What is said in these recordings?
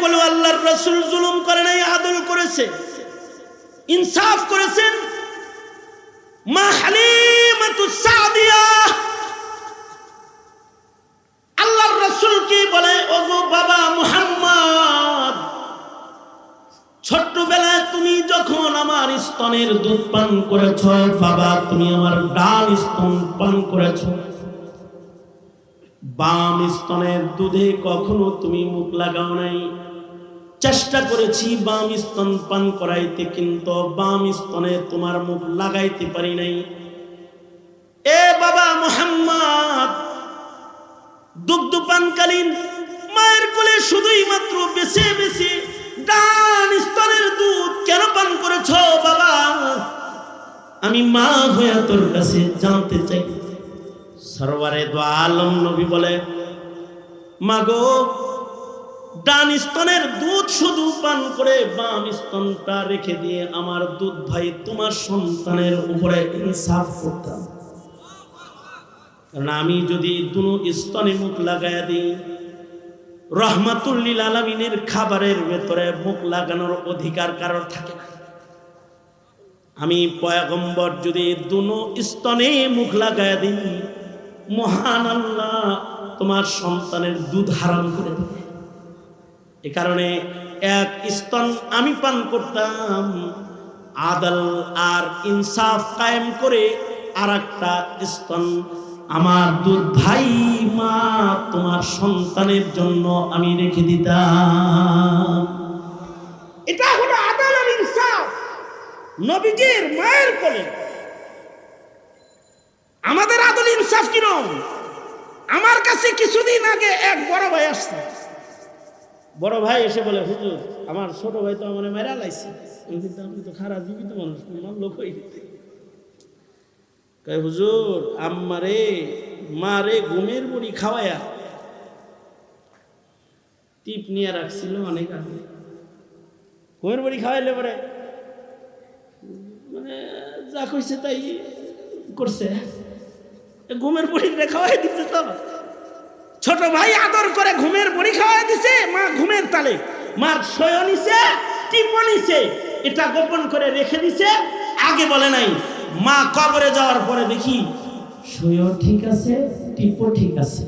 কোলে আল্লাহর রসুল জুলুম করে নাই, আদল করেছে, ইনসাফ করেছেন আল্লাহর রসুল কি বলে? ওগো বাবা মুহাম্মদ, ছোট্টবেলায় তুমি যখন আমার স্তনের দুধ পান করেছ, বাবা তুমি আমার ডাল স্তন পান করেছ। বাম স্তনের দুধে কখনো তুমি মুখ লাগাও নাই। চেষ্টা করেছি বাম স্তন পান করাইতে, কিন্তু বাম স্তনে তোমার মুখ লাগাইতে পারি নাই। এ বাবা মোহাম্মদ দুগ্ধ পানকালীন মায়ের কোলে শুধুই মাত্র বেছে বেছে ডান স্তনের দুধ কেন পান করেছ বাবা? আমি মা হয়ে তোর কাছে জানতে চাই। সরোয়ারে দো আলম নবী বলে মাগো ডান স্তনের দুধ শুধু পান করে বাম স্তনটা রেখে দিয়ে আমার দুধ ভাই তোমার সন্তানের উপরে ইনসাফ করতাম কারণ আমি যদি দুনো স্তনে মুখ লাগাইয়া দিই রহমাতুল্লিল আলমিনের খাবারের ভেতরে মুখ লাগানোর অধিকার কারোর থাকে না। আমি পয়াগম্বর যদি দুনো স্তনে মুখ লাগাইয়া দিই, মহান আল্লাহ তোমার সন্তানের দুধ হারাম করে দেবে। এ কারণে এক স্তন আমি পান করতাম। আদল আর ইনসাফ কায়েম করে আর একটা স্তন। আমার দুধ ভাই মা, তোমার সন্তানের জন্য আমি রেখে দিতাম। এটা হলো আদল আর ইনসাফ, নবীজির মায়ের কোলে। আমাদের আদল ইনসাফ কিরম আমার কাছে কিছুদিন আগে এক বড় ভাই আসছে। বড় ভাই এসে বলে, হুজুর, আমার ছোট ভাই তো আমার মেরা লাইছে। কিন্তু আপনি তো খারাপ জীবিত মানুষ মানলো কই দিতে কয়, হুজুর, আম্মারে, মারে ঘুমের মুড়ি খাওয়ায়া টিপ নিয়ে রাখছিল অনেক আগে। ঘুমের মুড়ি খাওয়াইলে পরে মানে যা কইছে তাই করছে। ঘুমের মুড়ি খাওয়াই দিচ্ছে তো ছোট ভাই আদর করে ঘুমের বড়ি খাওয়াই দিছে, মা ঘুমের তালে। মার শয় নিছে টিপো এটা গোপন করে রেখে দিছে, আগে বলে নাই, মা কবরে যাওয়ার পরে দেখি শয় ঠিক আছে টিপো ঠিক আছে।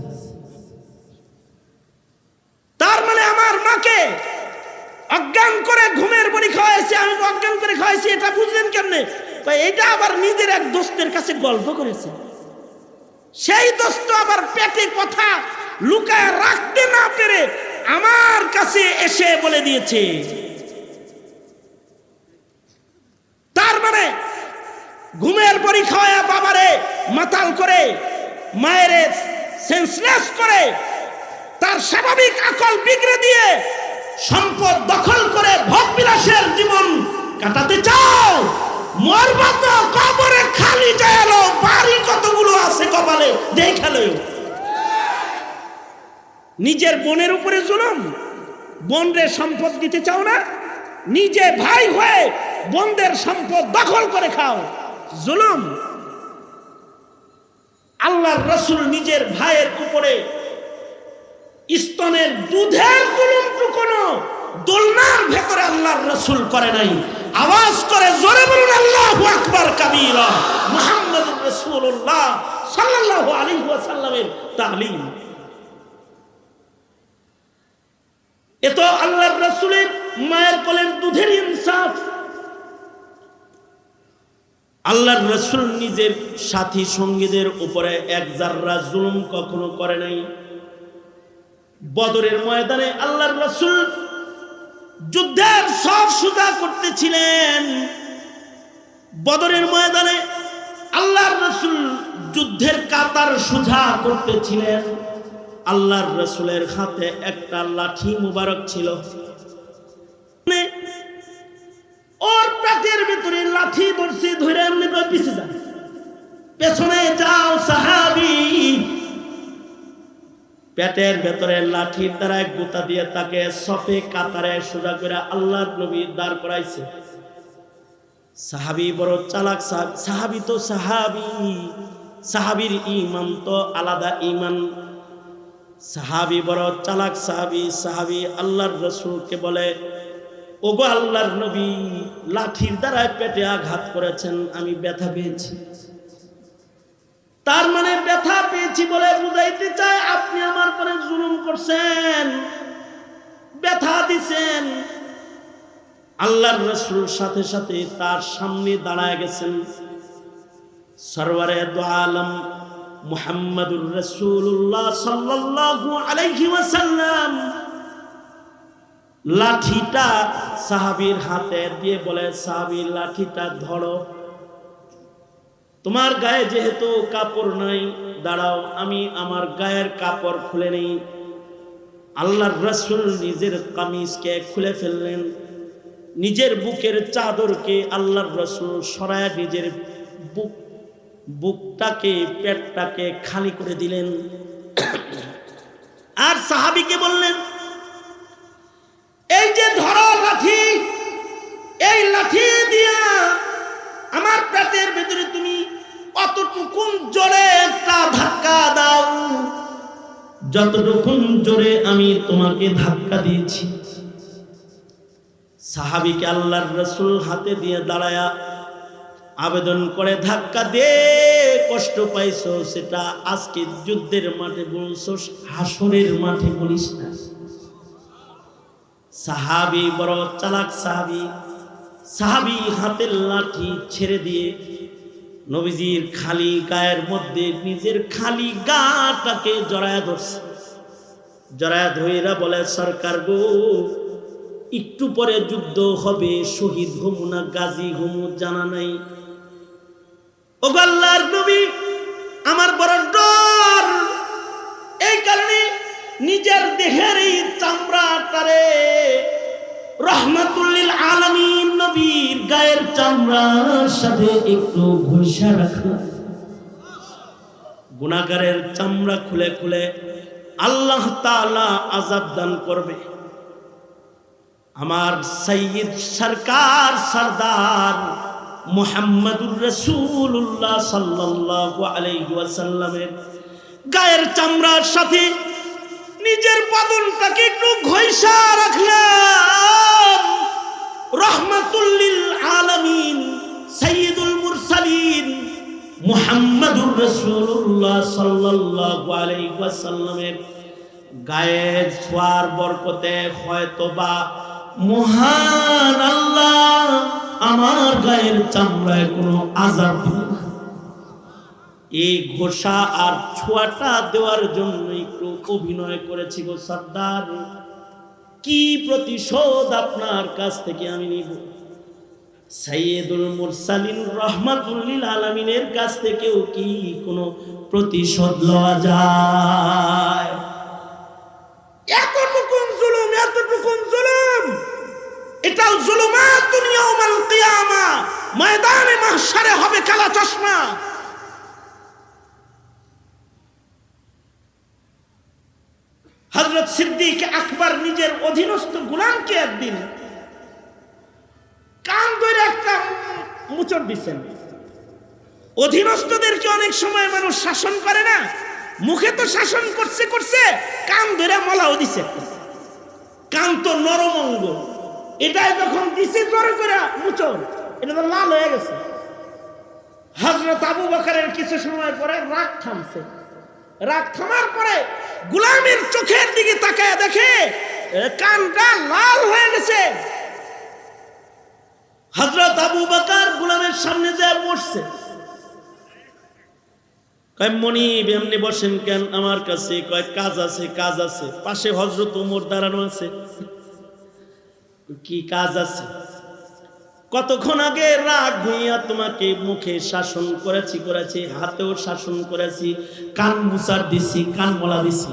তার মানে আমার মাকে অজ্ঞান করে ঘুমের বড়ি খাওয়াইছে, আমি অজ্ঞান করে খাওয়াইছি, এটা বুঝলেন কেমনে? এটা আবার নিজের এক দোস্তের কাছে গল্প করেছে। সেই দোস্ত আবার পেটে কথা লুকায় রাখতে না পেরে আমার কাছে এসে বলে দিয়েছে। তার মানে ঘুমের খাওয়া বাবারে মাতাল করে, মায়ের সেন্সলেস করে, তার স্বাভাবিক আকল বিগড়ে দিয়ে সম্পদ দখল করে ভোগ বিলাসের জীবন কাটাতে চাও। মরবা কবরে খালি যায় বাড়ি কতগুলো আছে কপালে? দেখাল নিজের বোনের উপরে জুলুম। বোনরে সম্পদ দিতে চাও না? নিজে ভাই হয়ে বোনদের সম্পদ দখল করে খাও। জুলুম। আল্লাহর রসুল নিজের ভাইয়ের উপরে স্তনের দুধের জুলুমটুকুনো দোলনার ভেতরে আল্লাহর রসুল করে নাই। আওয়াজ করে জোরে বলুন, আল্লাহ আকবার কাবীরা। মুহাম্মদ রাসূলুল্লাহ সাল্লাল্লাহু আলাইহি ওয়াসাল্লামের তালিম। এ তো আল্লাহর রসুলের মায়ের কোলের দুধের ইনসাফ। আল্লাহর রসুল নিজের সাথী সঙ্গীদের উপরে এক জাররা জুলুম কখনো করে নাই। বদরের ময়দানে আল্লাহর রসুল যুদ্ধের সব সুদা করতেছিলেন। বদরের ময়দানে আল্লাহর রসুল যুদ্ধের কাতার সুঝা করতেছিলেন। আল্লাহর রসুলের হাতে একটা লাঠি মুবারক ছিল। মানে ওর পেটের ভিতরে লাঠি ধরছে ধরে পিছিয়ে যায়। পেছনে যাও সাহাবি। পেটের ভেতরে লাঠির দ্বারা গোতা দিয়ে তাকে সফে কাতারে সোজা করে আল্লাহর নবী দাঁড় করাইছে। সাহাবি বড় চালাক সাহাবি। তো সাহাবি। সাহাবির ইমান তো আলাদা ইমান সাহাবি বড় চালাক সাহাবি সাহাবি আল্লাহর রসুলকে বলে, ওগো আল্লাহর নবী, লাঠির দ্বারা পেটে আঘাত করেছেন, আমি ব্যথা পেয়েছি। তার মানে ব্যথা পেয়েছি বলে বুঝাইতে চায়, আপনি আমার পরে জুলুম করছেন, ব্যথা দিছেন। আল্লাহর রসুল সাথে সাথে তার সামনে দাঁড়ায় গেছেন। সরওয়ারে দু আলম মুহাম্মাদুর রসুল্লাহ সাল্লাল্লাহু আলাইহি ওয়াসাল্লাম। লাঠিটা সাহাবীর হাতে দিয়ে বলে সাহাবীর লাঠিটা ধরো। তোমার গায়ে যেহেতু কাপড় নাই, দাঁড়াও, আমি আমার গায়ের কাপড় খুলে নেই। আল্লাহর রসুল নিজের কামিজকে খুলে ফেললেন। নিজের বুকের চাদরকে আল্লাহর রসুল সরায় নিজের বুক বুকটাকে, পেটটাকে খালি করে দিলেন। আর সাহাবিকে বললেন, এই যে ধরো লাঠি, এই লাঠি দিয়া আমার পেটের ভেতরে তুমি অতটুকুন জোরে একটা ধাক্কা দাও। যতটুকুন জোরে আমি তোমাকে ধাক্কা দিয়েছি। সাহাবিকে আল্লাহর রসুল হাতে দিয়ে দাঁড়ায়া আবেদন করে ধাক্কা দে কষ্ট পাইছো, সেটা আজকে যুদ্ধের মাঠে বলছো হাসরের মাঠে বলিস না। সাহাবি, বড় চালাক সাহাবি সাহাবি হাতের লাঠি ছেড়ে দিয়ে নবীজির খালি গায়ের মধ্যে নিজের খালি গাটাকে জড়ায় ধরছে। জড়ায় ধইরা বলে, সরকার গো, একটু পরে যুদ্ধ হবে, শহীদ হমু না, গাজী হমু জানা নাই। ও নবী, আমার বড় ডর। এই কারণে নিজের দেহের এই চামড়াটারে রহমাতুল্লিল আলামিন নবীর গায়ের চামড়ার সাথে একটু ঘষা রাখলাম। গুণাগারের চামড়া খুলে খুলে আল্লাহ তাআলা আজাব দান করবে। আমার সৈয়দ সরকার, সরদার মুহাম্মদুর রসুল্লাহ ওয়াসাল্লামের গায়ের চামড়ার সাথে নিজের বদনটাকে একটু ঘষা রাখলাম। রহমাতুল্লিল আলামিন, সাইয়্যিদুল মুরসালিন, মুহাম্মাদুর রাসূলুল্লাহ সাল্লাল্লাহু আলাইহি ওয়াসাল্লামের গায়ের ছোঁয়ার বরকতে হয়তোবা মহান আল্লাহ আমার গায়ের চামড়ায় কোনো আজাব। এই ঘোষা আর ছোঁয়াটা দেওয়ার জন্য একটু অভিনয় করেছি গো সর্দার। কি প্রতিশোধ আপনার কাছ থেকে আমি নিব? সাইয়েদুল মুরসালিন রহমাতুল্লিল আলমিনের কাছ থেকেও কি কোনো প্রতিশোধ লওয়া যায় এতটুকুন জুলুম এতটুকুন জুলুম এটাও জুলুমাত দুনিয়া ওমাল কিয়ামা। ময়দানে মাহশারে হবে কালা চশমা। হজরত সিদ্দিক আকবর নিজের অধীনস্থ গুলামকে একদিন কান ধরে একটা মুচর দিচ্ছেন অধীনস্থদেরকে অনেক সময় মানুষ শাসন করে না, মুখে তো শাসন করছে করছে, কান ধরে মলাও দিছে। কান তো নরম অঙ্গ। এটাই যখন দিছে জোরে করে মুচর এটা তো লাল হয়ে গেছে। হজরত আবু বকরের কিছু সময় পরে রাগ থামছে। রাগ থামার পরে গুলামের চোখের দিকে তাকায় দেখে কানটা লাল হয়ে গেছে। হজরত আবু বকর গুলামের সামনে যায় বসছে, কয়, মনিব, এমনি বসেন কেন? আমার কাছে কয়, কাজ আছে কাজ আছে। পাশে হজরত উমর দাঁড়ানো আছে। কি কাজ আছে? কতক্ষণ আগে রাগ হইয়া তোমাকে মুখে শাসন করেছি করেছি, হাতেও শাসন করেছি, কান মুসার দিছি, কান মলা দিছি।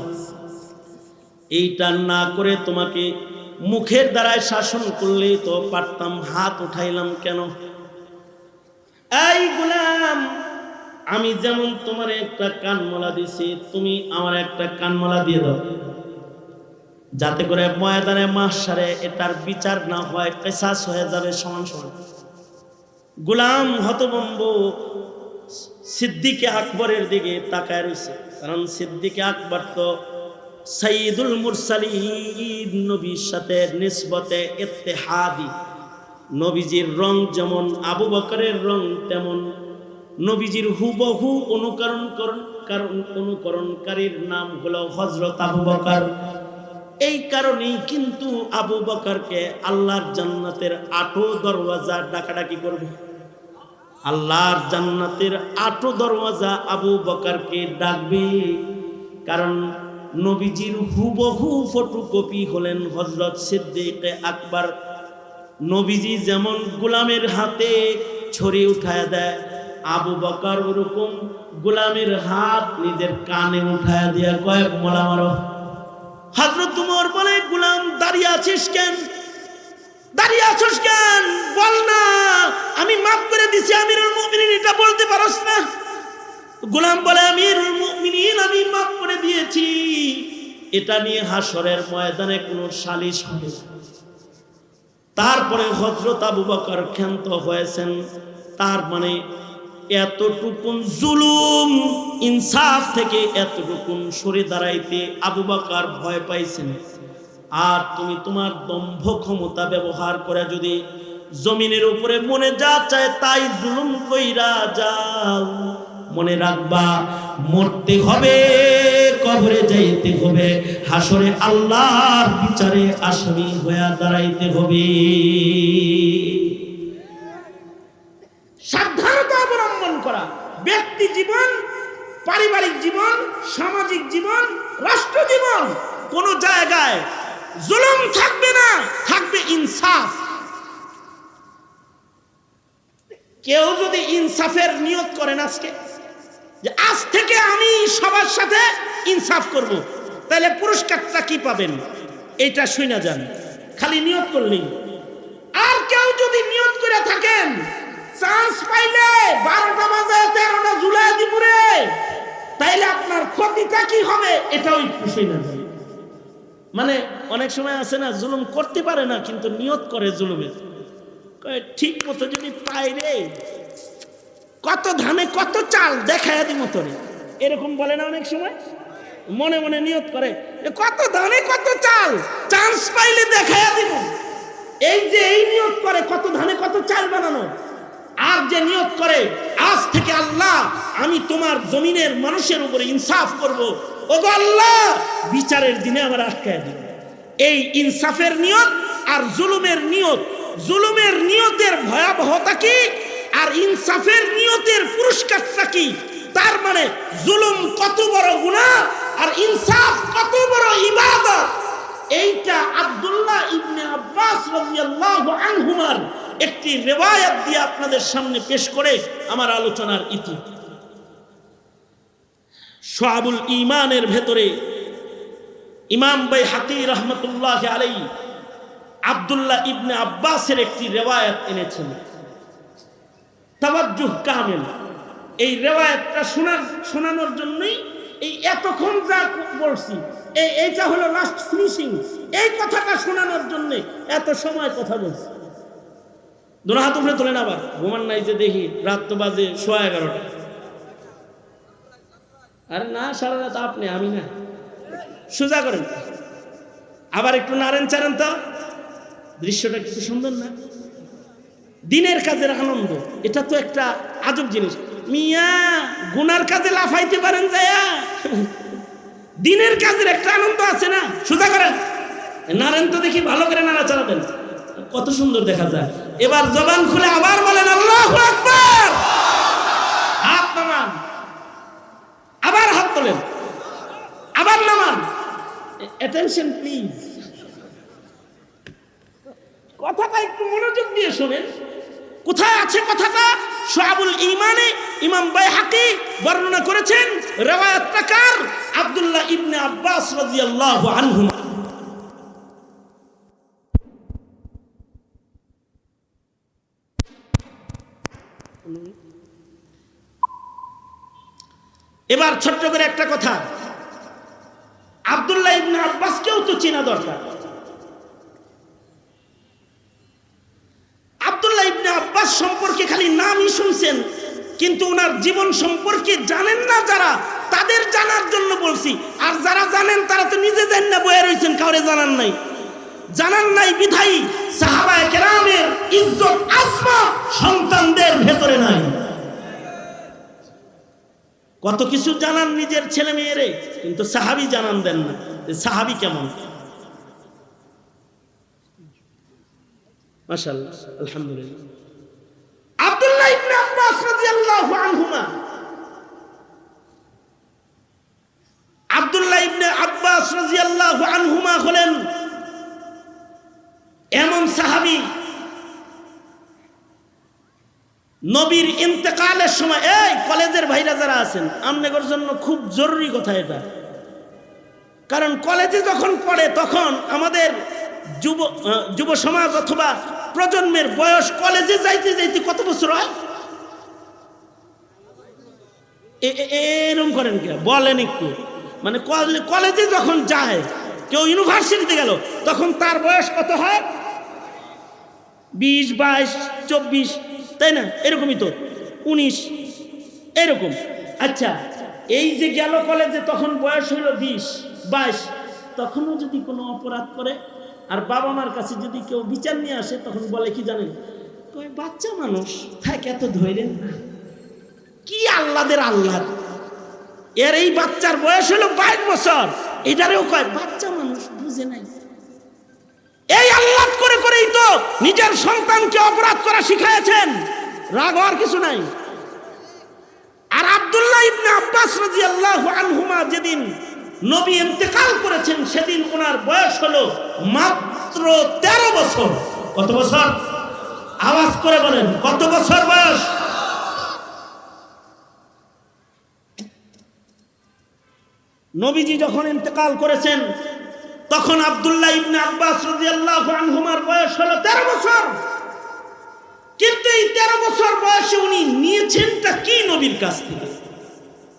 এইটা না করে তোমাকে মুখের দ্বারায় শাসন করলেই তো পারতাম, হাত উঠাইলাম কেন? এই গুলাম, আমি যেমন তোমার একটা কানমলা দিছি, তুমি আমার একটা কানমলা দিয়ে দাও। যাতে করে ময়দানে মাসারে এটার বিচার না হয়, কেসাস হয়ে যাবে সমান সমান। গুলাম হতবম্ব সিদ্দিকে আকবরের দিকে তাকায় রয়েছে কারণ সিদ্দিকে আকবর তো সাইদুল মুরসালিন নবীর সাথে নিসবতে ইত্তেহাদি। নবীজির রং যেমন আবু বকরের রং, তেমন নবীজির হুবহু অনুকরণ করণ কারণ অনুকরণকারীর নাম হলো হজরত আবু বকর। এই কারণেই কিন্তু আবু বকরকে আল্লাহর জান্নাতের আটো দরওয়াজা ডাকাডাকি করবে। আল্লাহর জান্নাতের আটো দরওয়াজা আবু বকরকে ডাকবে। কারণ নবীজির হুবহু ফটোকপি হলেন হজরত সিদ্দিক আকবর। নবীজি যেমন গোলামের হাতে ছড়ি উঠায় দেয়, আবু বকর ওরকম গোলামের হাত নিজের কানে উঠায় দিয়া কয়েক মোলা মারো। হজরত তুমর বলে, গোলাম, দাঁড়িয়ে আছিস কেন? দাঁড়িয়ে আছিস কেন? বল না। আমি মাফ করে দিছি, আমিরুল মুমিনিন, এটা বলতে পারস না। গোলাম বলে, আমিরুল মুমিনিন, আমি মাফ করে দিয়েছি। এটা নিয়ে হাসরের ময়দানে কোনো সালিশ হবে তারপরে হজরত আবু বকর ক্ষান্ত হয়েছেন। তার মানে এতটুকুন জুলুম ইনসাফ থেকে এতটুকুন সরে দাঁড়াইতে আবু বকর ভয় পাইছেন। আর তুমি তোমার দম্ভ ক্ষমতা ব্যবহার করে যদি জমিনের উপরে মনে যা চায় তাই জুলুম কইরা যাও। মনে রাখবা, মরতে হবে, কবরে যাইতে হবে, হাসরে আল্লাহর বিচারে আসামি হয়ে দাঁড়াইতে হবে। সাবধানতা অবলম্বন করা। ব্যক্তি জীবন, পারিবারিক জীবন, সামাজিক জীবন, রাষ্ট্র জীবন, কোন জায়গায় জুলুম থাকবে না, থাকবে ইনসাফ। কেউ যদি ইনসাফের নিয়ত করেন আজকে, যে আজ থেকে আমি সবার সাথে ইনসাফ করব, তাহলে পুরস্কারটা কি পাবেন? এটা শুনে যান, খালি নিয়ত করলেই। আর কেউ যদি নিয়ত করে থাকেন চান্স পাইলে বারোটা বাজে, তেরোটা জুলাই দিপুরে তাইলে আপনার ক্ষতিটা কি হবে? এটাও শুনে যান মানে অনেক সময় আছে না, জুলুম করতে পারে না, কিন্তু নিয়ত করে জুলুমের ঠিক মতো যদি পাই রে, কত ধানে কত চাল দেখায় দি রে এরকম বলে না অনেক সময়? মনে মনে নিয়ত করে কত ধানে কত চাল, চান্স পাইলে দেখায় দিব। এই যে এই নিয়ত করে, কত ধানে কত চাল বানানো আর যে নিয়ত করে, আজ থেকে আল্লাহ, আমি তোমার জমিনের মানুষের উপরে ইনসাফ করব। ও আল্লাহ, বিচারের দিনে আমার আটকায় দিব এই ইনসাফের নিয়ত আর জুলুমের নিয়ত, জুলুমের নিয়তের ভয়াবহতা কি? আর ইনসাফের নিয়তের পুরস্কারটা কি? তার মানে জুলুম কত বড় গুনাহ আর ইনসাফ কত বড় ইবাদত। এইটা আব্দুল্লাহ ইবনে আব্বাস রাদিয়াল্লাহু আনহুমার একটি রেওয়ায়াত দিয়ে আপনাদের সামনে পেশ করে আমার আলোচনার ইতি। সোয়াবুল ইমানের ভেতরে ইমাম বাই হাতি রহমতুল্লাহ আলাই আব্দুল্লাহ ইবনে আব্বাসের একটি রেওয়ায়াত এনেছেন। তাওয়াজ্জুহ কামেল। এই রেওয়ায়াতটা শোনার শোনানোর জন্যই এই এতক্ষণ যা বলছি, এই এইটা হলো লাস্ট ফিনিশিং এই কথাটা শোনানোর জন্য এত সময় কথা বলছি। দোনো হাত উপরে তোলেন আবার। ঘুমান নাই যে দেখি, রাত তো বাজে সোয়া এগারোটা। আরে না, সারা রাত আপনি, আমি না। সোজা করেন। আবার একটু নারেন চারেন তো। দৃশ্যটা কিছু সুন্দর না? দিনের কাজের আনন্দ, এটা তো একটা আজব জিনিস। মিয়া, গুনার কাজে লাফাইতে পারেন যায়া। দিনের কাজের একটা আনন্দ আছে না? সোজা করেন। নারেন তো দেখি, ভালো করে নাড়া চালাবেন কত সুন্দর দেখা যায়। এবার জবান খুলে আবার বলেন, আল্লাহ হাত নামান। আবার হাত তোলেন। আবার নামান। অ্যাটেনশন প্লিজ কথাটা একটু মনোযোগ দিয়ে শোনেন। কোথায় আছে কথাটা? সোহাবুল ইমানে ইমাম বাইহাকি বর্ণনা করেছেন, রেওয়ায়াতটা কার? আব্দুল্লাহ ইবনে আব্বাস রাদিয়াল্লাহু আনহু এবার ছোট্ট করে একটা কথা। আব্দুল্লাহ ইবনে আব্বাসকেও তো চেনা দরকার। আব্দুল্লাহ ইবনে আব্বাস সম্পর্কে খালি নামই শুনছেন, কিন্তু ওনার জীবন সম্পর্কে জানেন না যারা, তাদের জানার জন্য বলছি। আর যারা জানেন, তারা তো নিজে জানেন না বয়ে রয়েছেন কাউরে জানার নাই। জানান নাই বিধায়ী, সাহাবায়ে কেরামের ইজ্জত আসমা সন্তানদের ভেতরে নাই। কত কিছু জানান নিজের ছেলে মেয়েরে, কিন্তু সাহাবি জানান দেন না। সাহাবি কেমন? মাশাআল্লাহ, আলহামদুলিল্লাহ। আব্দুল্লাহ ইবনে আব্বাস রাদিয়াল্লাহু আনহুমা। আব্দুল্লাহ ইবনে আব্বাস রাদিয়াল্লাহু হলেন এমন সাহাবী নবীর ইন্তেকালের সময়, এই কলেজের ভাইরা যারা আছেন, আমনেগর জন্য খুব জরুরি কথা এটা। কারণ কলেজে যখন পড়ে, তখন আমাদের যুব যুব সমাজ অথবা প্রজন্মের বয়স কলেজে যাইতে যাইতে কত বছর হয়? এরম করেন কে বলেন একটু। মানে কলেজে যখন যায়, কেউ ইউনিভার্সিটিতে গেল, তখন তার বয়স কত হয়? বিশ, বাইশ, চব্বিশ, তাই না? এরকমই তো। উনিশ, এরকম। আচ্ছা এই যে গেল কলেজে তখন বয়স হইল বিশ, বাইশ, তখনও যদি কোনো অপরাধ করে, আর বাবা মার কাছে যদি কেউ বিচার নিয়ে আসে, তখন বলে কি জানেন? কয়, বাচ্চা মানুষ, থাক, এত ধৈরেন না কি আল্লাদের আল্লাহ এর এই বাচ্চার বয়স হলো বাইশ বছর। এটারেও কয় বাচ্চা মানুষ বুঝে নাই এই আল্লাহ করে করেই তো নিজের সন্তানকে অপরাধ করা শিখাইছেন রাগ হওয়ার কিছু নাই। আর আব্দুল্লাহ ইবনে আব্বাস রাদিয়াল্লাহু আনহুমা যেদিন নবী ইন্তেকাল করেছেন, সেদিন ওনার বয়স হলো মাত্র তেরো বছর। কত বছর? আওয়াজ করে বলেন, কত বছর বয়স? নবীজি যখন ইন্তেকাল করেছেন তখন আব্দুল্লাহ ইবনে আব্বাস রাদিয়াল্লাহু আনহুমার বয়স হলো তেরো বছর। কিন্তু এই তেরো বছর বয়সে উনি নিয়েছেনটা কি নবীর কাছ থেকে?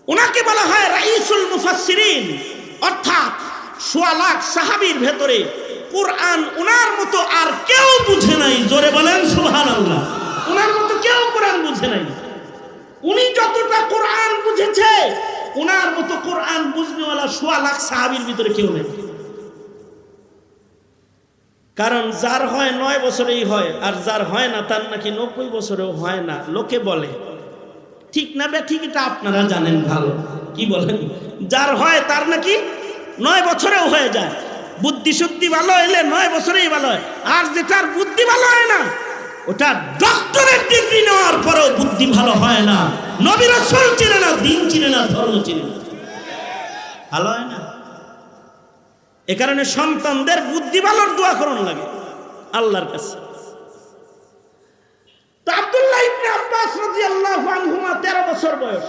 ওনাকে বলা হয় রাইসুল মুফাসসিরিন। অর্থাৎ সোয়া লাখ সাহাবীর ভেতরে কোরআন ওনার মতো আর কেউ বুঝে নাই। জোরে বলেন, সুবহানাল্লাহ। ওনার মতো কেউ কোরআন বুঝে নাই। উনি যতটা কোরআন বুঝেছে ওনার মতো কোরআন বুঝনেওয়ালা সোয়া লাখ সাহাবীর ভিতরে কেউ নেই। কারণ যার হয় নয় বছরেই হয়, আর যার হয় না তার নাকি নব্বই বছরেও হয় না। লোকে বলে, ঠিক না বে, ঠিক এটা আপনারা জানেন ভালো। কি বলেন? যার হয় তার নাকি নয় বছরেও হয়ে যায়। বুদ্ধি শুদ্ধি ভালো হইলে নয় বছরেই ভালো হয়। আর যেটার বুদ্ধি ভালো হয় না, ওটা ডক্টরের ডিগ্রি নেওয়ার পরেও বুদ্ধি ভালো হয় না। নবীর চিনে না, দিন চিনে না, ধর্ম চিনে না। ভালো হয় না? এ কারণে সন্তানদের বুদ্ধি ভালোর দোয়া করণ লাগে। আল্লাহর কাছে। তো আব্দুল্লাহ ইবনে আব্বাস রাদিয়াল্লাহু আনহুমা 13 বছর বয়স।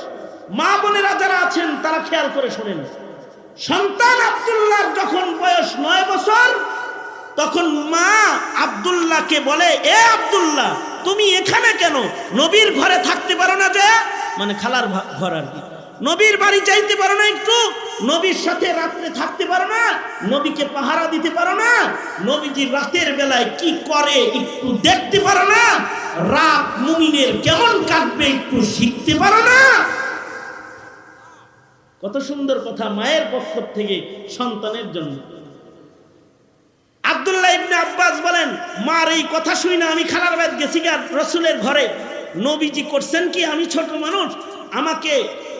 মা বোনেরা যারা আছেন, তারা করে সন্তান আব্দুল্লাহর যখন বয়স 9 বছর, তখন মা আব্দুল্লাহকে বলে, এ আব্দুল্লাহ, তুমি এখানে কেন? নবীর ঘরে থাকতে পারো না যে? মানে খালার ঘর আর কি। নবীর বাড়ি যাইতে পারো না একটু? নবীর সাথে রাত্রে থাকতে পারো না, নবীকে পাহারা দিতে পারো না, নবীজি রাতের বেলায় কি করে একটু দেখতে পারো না, রাত মুমিনের কেমন কাটবে একটু শিখতে পারো না। কত সুন্দর কথা মায়ের পক্ষ থেকে সন্তানের জন্য। আব্দুল্লাহ ইবনে আব্বাস বলেন, মার এই কথা শুই না, আমি খালার বাদ গেছি রসুলের ঘরে। নবীজি করছেন কি, আমি ছোট মানুষ, আমাকে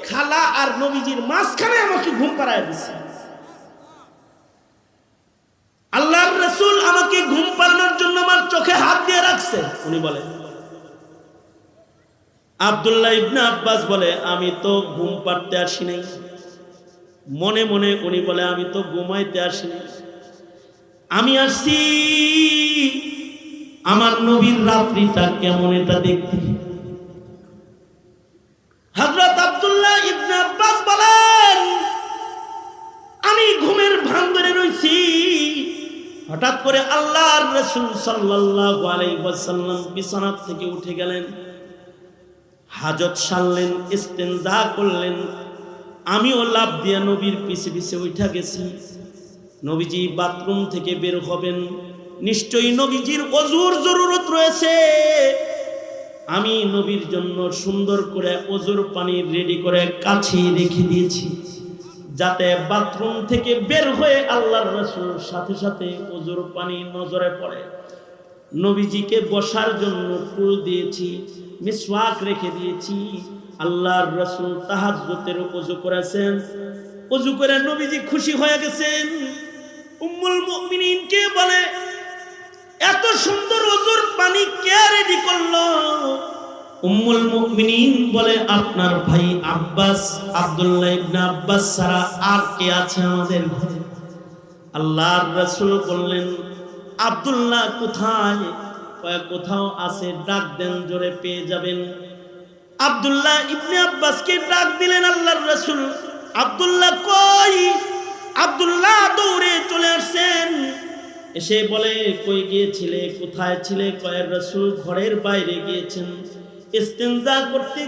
খালা আর নবীজির মাঝখানে আমাকে ঘুম পাড়ায় দিচ্ছে আল্লাহর রসুল আমাকে ঘুম পাড়ানোর জন্য আমার চোখে হাত দিয়ে রাখছে, উনি বলেন। আব্দুল্লাহ ইবনে আব্বাস বলে, আমি তো ঘুম পাড়তে আসি নাই। মনে মনে উনি বলে, আমি তো ঘুমাইতে আসি নাই। আমি আসছি আমার নবীর রাত্রিটা কেমন এটা দেখতে। হযরত আব্দুল্লাহ ঘুমের ভান ধরে রইছি। হঠাৎ করে আল্লাহর রাসূল সাল্লাল্লাহু আলাইহি বিছানা থেকে উঠে গেলেন। হাজত সারলেন, ইস্তেনজা করলেন। আমিও লাভ দিয়ে নবীর পিছে পিছে উঠা গেছি। নবীজি বাথরুম থেকে বের হবেন। নিশ্চয়ই নবীজির অজুর জরুরত রয়েছে। আমি নবীর জন্য সুন্দর করে অজুর পানি রেডি করে কাছে রেখে দিয়েছি। যাতে বাথরুম থেকে বের হয়ে আল্লাহর রসুল সাথে সাথে অজুর পানি নজরে পড়ে। নবীজিকে বসার জন্য ফুল দিয়েছি, মিসওয়াক রেখে দিয়েছি। আল্লাহর রসুল তাহাজ্জুতের অজু করেছেন। অজু করে নবীজি খুশি হয়ে গেছেন। উম্মুল মুমিনিনকে বলে, এত সুন্দর অজুর পানি কে রেডি করল? উম্মুল মুমিনিন বলে আপনার ভাই আব্বাস, আব্দুল্লাহ ইবনে আব্বাস ছাড়া আর কে আছে আমাদের ঘরে? আল্লাহর রাসূল বললেন, আব্দুল্লাহ কোথায়? কোথাও আছে, ডাক দেন, জোরে পেয়ে যাবেন। আব্দুল্লাহ ইবনে আব্বাসকে ডাক দিলেন আল্লাহর রাসূল। আব্দুল্লাহ কই? আব্দুল্লাহ দৌড়ে চলে আসছেন। এসে বলে, কই গিয়েছিলে? কোথায় ছিলে? কয়ের রসুল ঘরের বাইরে গিয়েছেন। ইস্তেঞ্জা করতে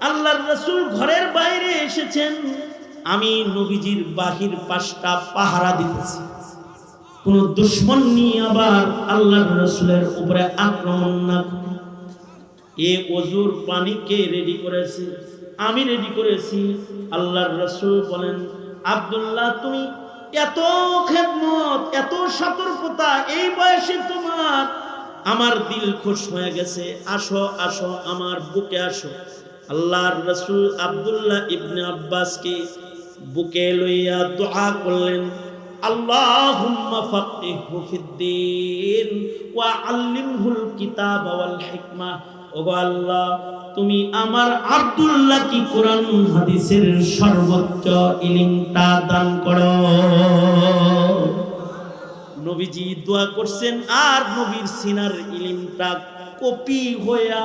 আল্লাহর রসুল ঘরের বাইরে এসেছেন। আমি নবীজির বাহির পাশটা পাহারা দিতেছি। কোন দুশ্মন নিয়ে আবার আল্লাহর রসুলের উপরে আক্রমণ না করে। এ অজুর পানি কে রেডি করেছে? আমি রেডি করেছি। আল্লাহর রসুল বলেন, আব্দুল্লাহ, তুমি এত খেদমত, এত সতর্কতা, এই বয়সে তোমার আমার দিল খুশ হয়ে গেছে। আসো আসো, আমার বুকে আসো। আল্লাহর রসুল আব্দুল্লাহ ইবনে আব্বাসকে বুকে লইয়া দোয়া করলেন, আল্লাহুম্মা ফাক্কিহু ফিদ্দিন ওয়া আল্লিমহুল কিতাব ওয়াল হিকমা। তুমি আমার আব্দুল্লাহ কি কোরআন হাদিসের সর্বোচ্চ ইলিমটা দান করো? নবীজি দোয়া করছেন, আর নবীর সিনার ইলিমটা কপি হইয়া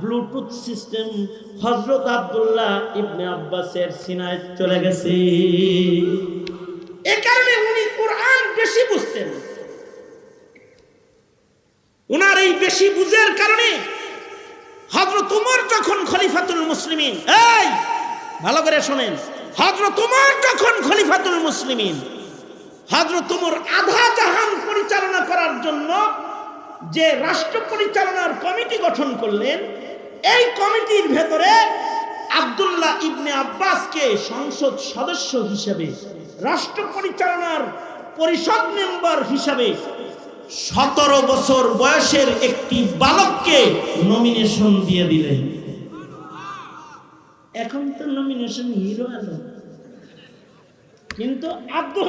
ব্লুটুথ সিস্টেম হজরত আব্দুল্লাহ ইবনে আব্বাসের সিনায় চলে গেছে। এ কারণে উনি কোরআন বেশি বুঝতেন। উনার এই বেশি বুঝের কারণে হজরত উমর যখন খলিফাতুল মুসলিমিন, এই, ভালো করে শোনেন হজরত উমর যখন খলিফাতুল মুসলিমিন হজরত উমর আধা জাহান পরিচালনা করার জন্য যে রাষ্ট্র পরিচালনার কমিটি গঠন করলেন, এই কমিটির ভেতরে আব্দুল্লাহ ইবনে আব্বাসকে সংসদ সদস্য হিসেবে, রাষ্ট্র পরিচালনার পরিষদ মেম্বার হিসাবে সতেরো বছর বয়সের একটি বালককে নমিনেশন দিয়ে দিলেন এখন তো নমিনেশন হিরো আলো কিন্তু আব্দুল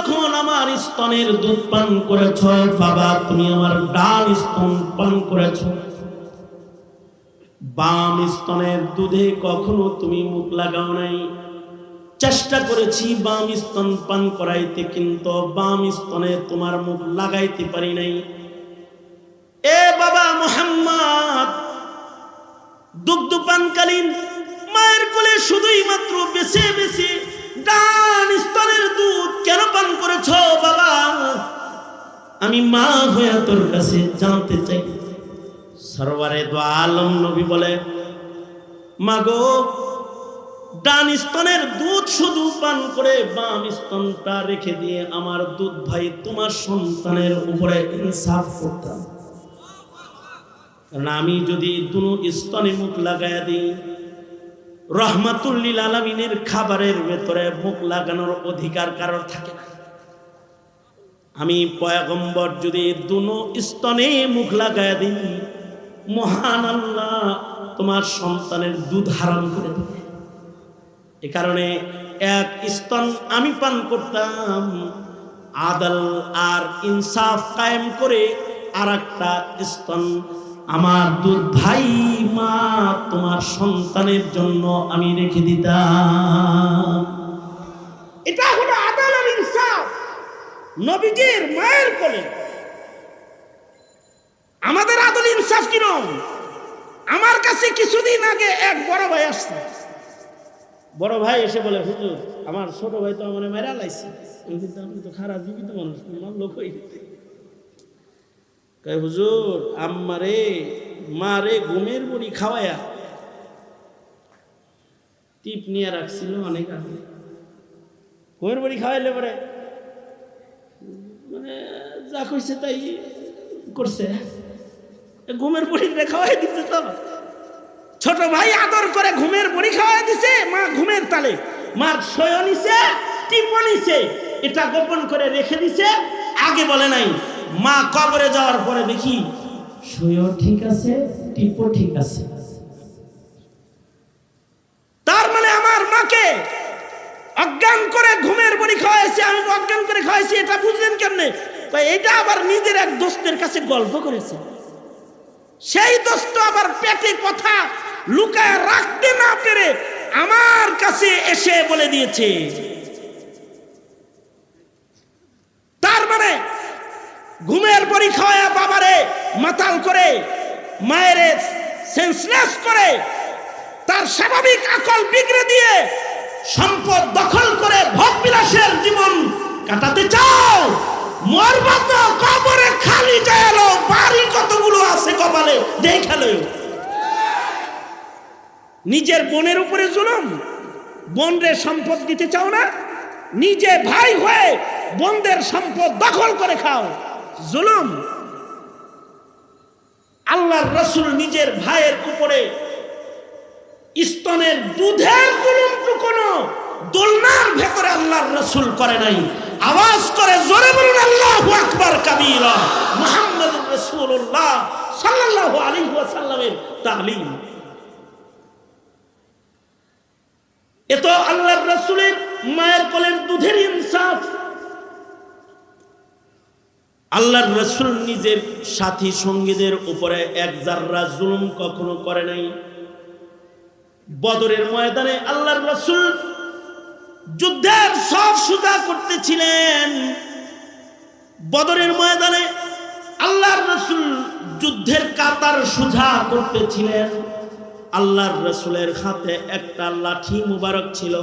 যখন আমার স্তনের দুধ পান করেছ, বাবা, তুমি আমার ডাল স্তন পান করেছ। বাম স্তনের দুধে কখনো তুমি মুখ লাগাও নাই। চেষ্টা করেছি বাম স্তন পান করাইতে, কিন্তু বাম স্তনে তোমার মুখ লাগাইতে পারি নাই। এ বাবা মোহাম্মদ দুগ্ধ পানকালীন মায়ের কোলে শুধুই মাত্র বেছে বেছে ডান স্তনের দুধ কেন পান করেছ, বাবা? আমি মা হয়ে তোর কাছে জানতে চাই। সরওয়ারে দো আলম নবী বলে, মাগো, ডান স্তনের দুধ শুধু পান করে বাম স্তনটা রেখে দিয়ে আমার দুধ ভাই তোমার সন্তানের উপরে ইনসাফ করতাম। কারণ আমি যদি দুনো স্তনে মুখ লাগাইয়া দিই রহমাতুল্লিল আলমিনের খাবারের ভেতরে মুখ লাগানোর অধিকার কারোর থাকে না। আমি পয়গম্বর যদি দুনো স্তনে মুখ লাগাইয়া দিই, মহান আল্লাহ তোমার সন্তানের দুধ হারাম করে দেবে। এ কারণে এক স্তন আমি পান করতাম, আদাল আর ইনসাফ কায়েম করে আর একটা স্তন আমার দুধ ভাই মা, তোমার সন্তানের জন্য আমি রেখে দিতাম। এটা হলো আদাল আর ইনসাফ, নবীজির মায়ের কোলে। আমাদের আদল ইনসাফ কিরম আমার কাছে কিছুদিন আগে এক বড় ভাই আসছে। বড় ভাই এসে বলে, হুজুর, আমার ছোট ভাই তো আমার মেরা লাইছে। আমি কিন্তু তো খারাপ, জীবিত মানুষ লোক হয়ে কয়, হুজুর, আম্মারে, মারে ঘুমের বড়ি খাওয়ায়া টিপ নিয়ে রাখছিল অনেক আগে। ঘুমের বড়ি খাওয়াইলে পরে মানে যা করছে তাই করছে। ঘুমের বড়ি খাওয়াই দিচ্ছে তো। ছোট ভাই আদর করে ঘুমের বড়ি খাওয়াই দিছে, মা ঘুমের তালে। মার শয় নিছে টিপ নিছে। এটা গোপন করে রেখে দিছে, আগে বলে নাই। মা কবরে যাওয়ার পরে দেখি শয় ঠিক আছে, টিপও ঠিক আছে। তার মানে আমার মাকে অজ্ঞান করে ঘুমের বড়ি খাওয়াইছে, আমি অজ্ঞান করে খাওয়াইছি, এটা বুঝলেন কেমনে? এটা আবার নিজের এক দোস্তের কাছে গল্প করেছে। সেই দোস্ত আবার পেটে কথা লুকায় রাখতে না পেরে আমার কাছে এসে বলে দিয়েছে তার মানে ঘুমের খাওয়া বাবারে মাতাল করে, মায়ের সেন্সলেস করে, তার স্বাভাবিক আকল বিগড়ে দিয়ে সম্পদ দখল করে ভোগ বিলাসের জীবন কাটাতে চাও। মরবা তো কবরে খালি যায়ালো বাড়ি কতগুলো আছে কপালে? দেখাল নিজের বোনের উপরে জুলুম, বোনরে সম্পদ দিতে চাও না, নিজে ভাই হয়ে বোনদের সম্পদ দখল করে খাও। জুলুম। আল্লাহর রসুল নিজের ভাইয়ের উপরে স্তনের দুধের জুলুমটুকুনো দোলনার ভেতরে আল্লাহর রসুল করে নাই। আওয়াজ করে জোরে বলুন, আল্লাহ আকবার কাবীরা। মুহাম্মদ রাসূলুল্লাহ সাল্লাল্লাহু আলাইহি ওয়াসাল্লামের তালিম। এ তো আল্লাহর রসুলের মায়ের কোলের দুধের ইনসাফ। আল্লাহর রসুল নিজের সাথী সঙ্গীদের উপরে এক জাররা জুলুম কখনো করে নাই। বদরের ময়দানে আল্লাহর রসুল যুদ্ধের সব সুজা করতেছিলেন। বদরের ময়দানে আল্লাহর রসুল যুদ্ধের কাতার সুজা করতেছিলেন। আল্লাহর রসুলের হাতে একটা লাঠি মুবারক ছিল।